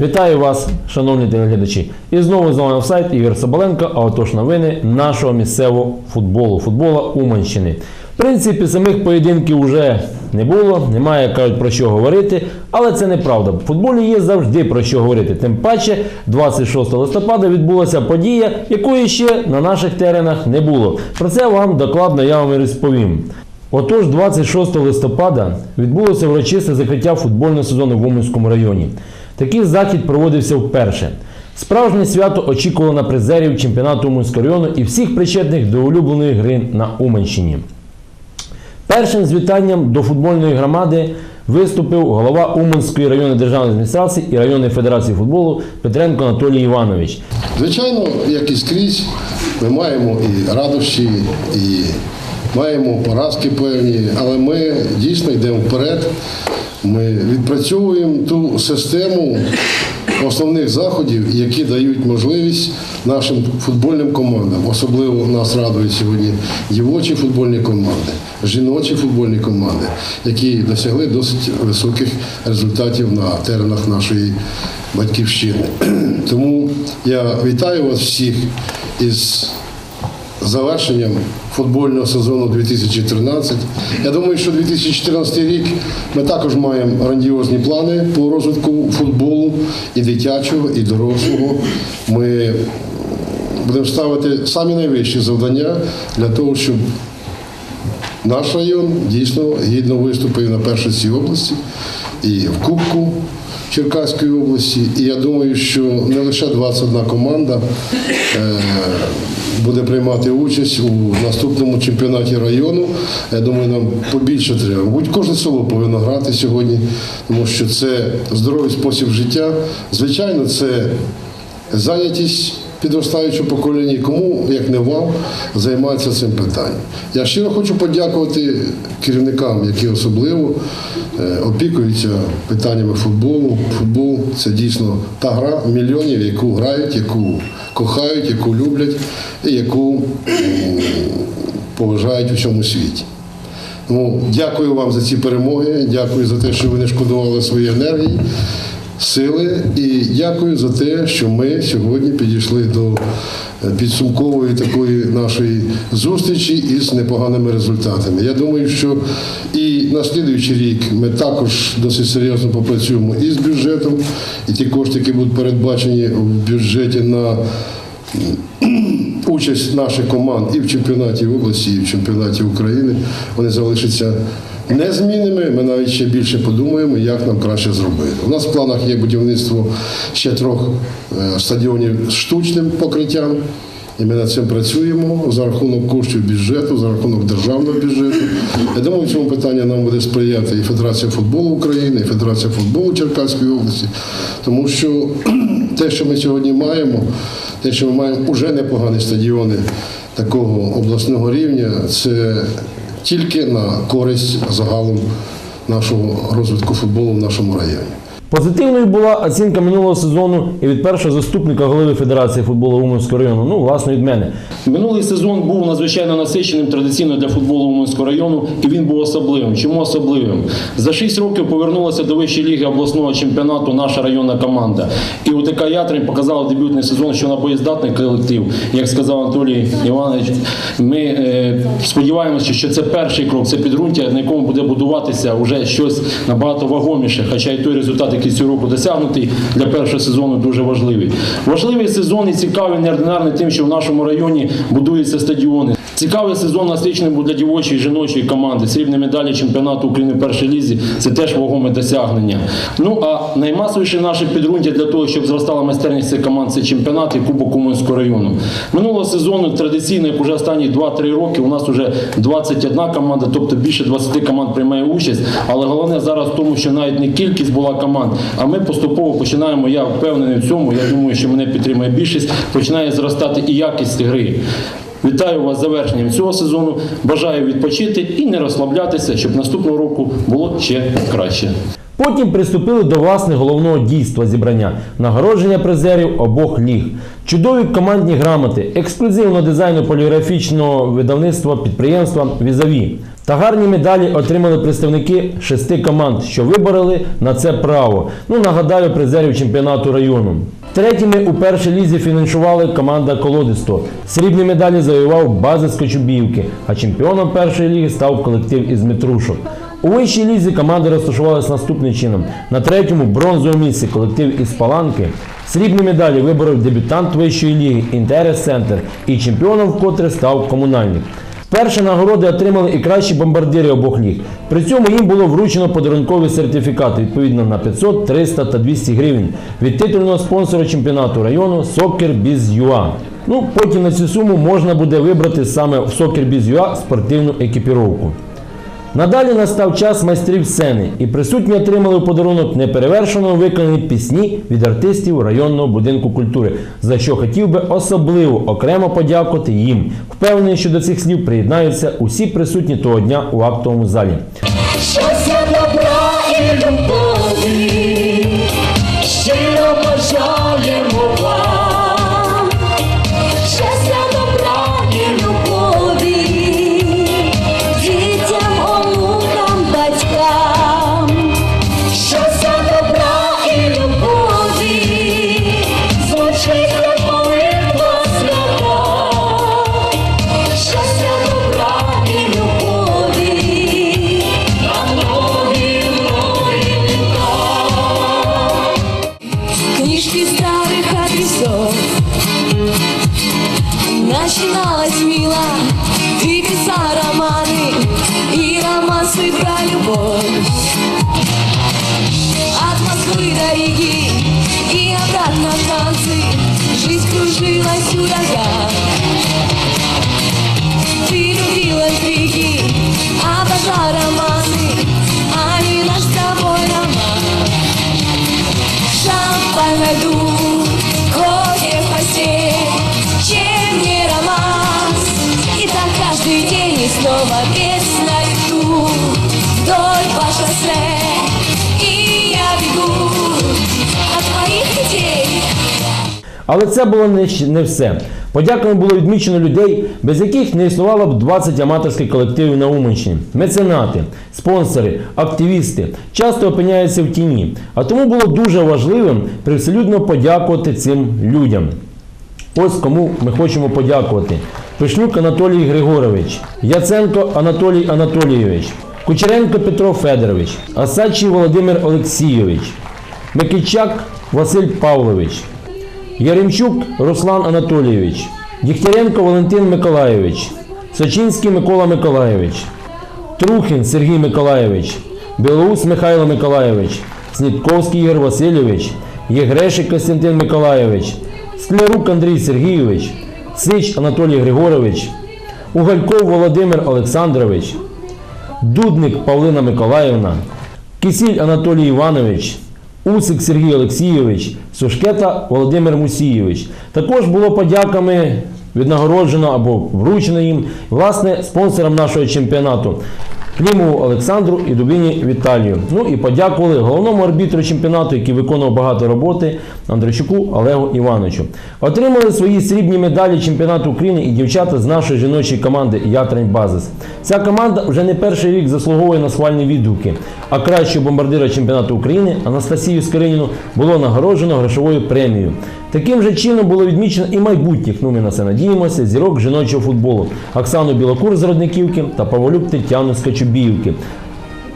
Вітаю вас, шановні телеглядачі. І знову з вами сайт Ігор Соболенко, а отож новини нашого місцевого футболу, футбола Уманщини. В принципі, самих поєдинків вже не було, немає кажуть про що говорити, але це неправда. В футболі є завжди про що говорити. Тим паче, 26 листопада відбулася подія, якої ще на наших теренах не було. Про це вам докладно я вам і розповім. Отож, 26 листопада відбулося урочисте закриття футбольного сезону в Уманському районі. Такий захід проводився вперше. Справжнє свято очікувало на призерів чемпіонату району і всіх причетних до улюбленої гри на Уманщині. Першим з вітанням до футбольної громади виступив голова Уманської районної державної адміністрації і районної федерації футболу Петренко Анатолій Іванович. Звичайно, як і скрізь, ми маємо і радощі, і маємо поразки певні, але ми дійсно йдемо вперед. Ми відпрацьовуємо ту систему основних заходів, які дають можливість нашим футбольним командам. Особливо нас радують сьогодні дівочі футбольні команди, жіночі футбольні команди, які досягли досить високих результатів на теренах нашої батьківщини. Тому я вітаю вас всіх із завершенням футбольного сезону 2013. Я думаю, що 2014 рік ми також маємо грандіозні плани по розвитку футболу і дитячого, і дорослого. Ми будемо ставити самі найвищі завдання для того, щоб наш район дійсно гідно виступив на першості області і в Кубку Черкаської області. І я думаю, що не лише 21 команда е, буде приймати участь у наступному чемпіонаті району. Я думаю, нам побільше треба. Будь кожне село повинно грати сьогодні, тому що це здоровий спосіб життя. Звичайно, це зайнятість підростаючого покоління, кому, як не вам, займатися цим питанням. Я щиро хочу подякувати керівникам, які особливо е, опікуються питаннями футболу. Футбол це дійсно та гра мільйонів, яку грають, яку кохають, яку люблять і яку поважають у всьому світі. Тому дякую вам за ці перемоги, дякую за те, що ви не шкодували свої енергії, сили, і дякую за те, що ми сьогодні підійшли до е, підсумкової такої нашої зустрічі із непоганими результатами. Я думаю, що і на слідуючий рік ми також досить серйозно попрацюємо і з бюджетом, і ті кошти, які будуть передбачені в бюджеті на участь наших команд і в чемпіонаті області, і в чемпіонаті України, вони залишаться незмінними. Ми навіть ще більше подумаємо, як нам краще зробити. У нас в планах є будівництво ще трьох е, стадіонів з штучним покриттям. І ми над цим працюємо за рахунок коштів бюджету, за рахунок державного бюджету. Я думаю, в цьому питанні нам буде сприяти і Федерація футболу України, і Федерація футболу Черкаської області, тому що те, що ми сьогодні маємо, те, що ми маємо уже непогані стадіони такого обласного рівня, це тільки на користь загалом нашого розвитку футболу в нашому районі. Позитивною була оцінка минулого сезону і від першого заступника голови Федерації футболу Уманського району, ну, власне, від мене. Минулий сезон був надзвичайно насиченим традиційно для футболу Уманського району, і він був особливим. Чому особливим? За 6 років повернулася до вищої ліги обласного чемпіонату наша районна команда. І УТК Ятрин показала дебютний сезон, що вона боєздатний колектив. Як сказав Анатолій Іванович, ми е, сподіваємося, що це перший крок, це підґрунтя, на якому буде будуватися вже щось набагато вагоміше. Хоча і той результат, який цього року досягнутий для першого сезону, дуже важливий. Важливий сезон і цікавий, неординарний тим, що в нашому районі будуються стадіони. Цікавий сезон насичений був для дівочої і жіночої команди. Срібні медалі чемпіонату України в першій лізі це теж вагоме досягнення. Ну а наймасовіше наше підґрунтя для того, щоб зростала майстерність цих команд, це чемпіонат і Кубок Уманського району. Минулого сезону традиційно, як уже останні 2-3 роки, у нас вже 21 команда, тобто більше 20 команд приймає участь. Але головне зараз в тому, що навіть не кількість була команд, а ми поступово починаємо. Я впевнений в цьому. Я думаю, що мене підтримує більшість. Починає зростати і якість гри. Вітаю вас з завершенням цього сезону. Бажаю відпочити і не розслаблятися, щоб наступного року було ще краще. Потім приступили до власне головного дійства зібрання нагородження призерів обох ліг, чудові командні грамоти, ексклюзивно дизайну поліграфічного видавництва підприємства Візаві Та гарні медалі отримали представники шести команд, що вибороли на це право. Ну нагадаю, призерів чемпіонату району. Третіми у першій лізі фінішували команда Колодисто. Срібні медалі завоював база з Кочубівки, а чемпіоном першої ліги став колектив із Метрушок. У вищій лізі команди розташувалися наступним чином. На третьому бронзовому місці колектив із Паланки. Срібні медалі виборов дебютант вищої ліги Інтерес Центр і чемпіоном вкотре став комунальник. Перші нагороди отримали і кращі бомбардири обох ліг. При цьому їм було вручено подарункові сертифікати відповідно на 500, 300 та 200 гривень від титульного спонсора чемпіонату району Сокер Біз Юа. Ну, потім на цю суму можна буде вибрати саме в Сокер Біз Юа спортивну екіпіровку. Надалі настав час майстрів сцени, і присутні отримали у подарунок неперевершено виконані пісні від артистів районного будинку культури, за що хотів би особливо окремо подякувати їм. Впевнений, що до цих слів приєднаються усі присутні того дня у актовому залі. Танцы Жизнь кружилась у ногах Ты любила интриги, обожал романы. А не наш с тобой роман. Шампань на льду, кофе в Чем не романс? И так каждый день и снова без на лету Вдоль по шоссе Але це було не, все. Подяками було відмічено людей, без яких не існувало б 20 аматорських колективів на Уманщині. Меценати, спонсори, активісти часто опиняються в тіні. А тому було дуже важливим привселюдно подякувати цим людям. Ось кому ми хочемо подякувати. Пишнюк Анатолій Григорович, Яценко Анатолій Анатолійович, Кучеренко Петро Федорович, Асачий Володимир Олексійович, Микичак Василь Павлович, Яремчук Руслан Анатолійович, Дігтяренко Валентин Миколайович, Сочинський Микола Миколайович, Трухін Сергій Миколайович, Білоус Михайло Миколайович, Снітковський Ігор Васильович, Єгрешик Костянтин Миколайович, Склярук Андрій Сергійович, Сич Анатолій Григорович, Угальков Володимир Олександрович, Дудник Павлина Миколаївна, Кисіль Анатолій Іванович, Усик Сергій Олексійович, Сушкета Володимир Мусійович. Також було подяками віднагороджено або вручено їм власне спонсорам нашого чемпіонату. Клімову Олександру і Дубіні Віталію. Ну і подякували головному арбітру чемпіонату, який виконував багато роботи, Андрійчуку Олегу Івановичу. Отримали свої срібні медалі чемпіонату України і дівчата з нашої жіночої команди Ятрень Базис. Ця команда вже не перший рік заслуговує на схвальні відгуки. А кращого бомбардира чемпіонату України Анастасію Скориніну було нагороджено грошовою премією. Таким же чином було відмічено і майбутніх, ну ми на це надіємося, зірок жіночого футболу Оксану Білокур з Родниківки та Павлюк Тетяну з Качубіївки.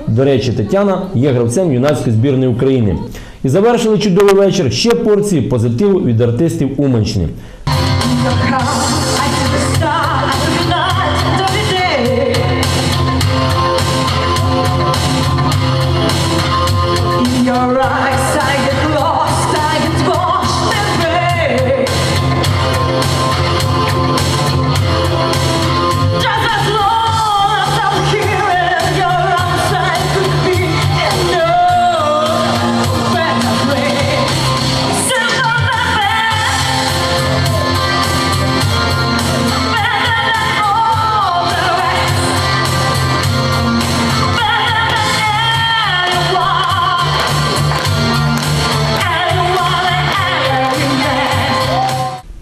До речі, Тетяна є гравцем юнацької збірної України. І завершили чудовий вечір ще порції позитиву від артистів Уманщини.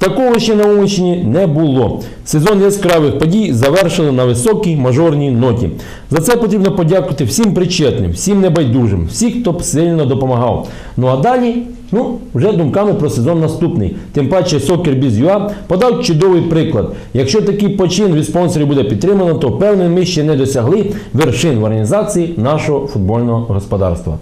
Такого ще на Уманщині не було. Сезон яскравих подій завершили на високій мажорній ноті. За це потрібно подякувати всім причетним, всім небайдужим, всім, хто б сильно допомагав. Ну а далі, ну, вже думками про сезон наступний. Тим паче Soccer.biz.ua подав чудовий приклад. Якщо такий почин від спонсорів буде підтримано, то певно ми ще не досягли вершин в організації нашого футбольного господарства.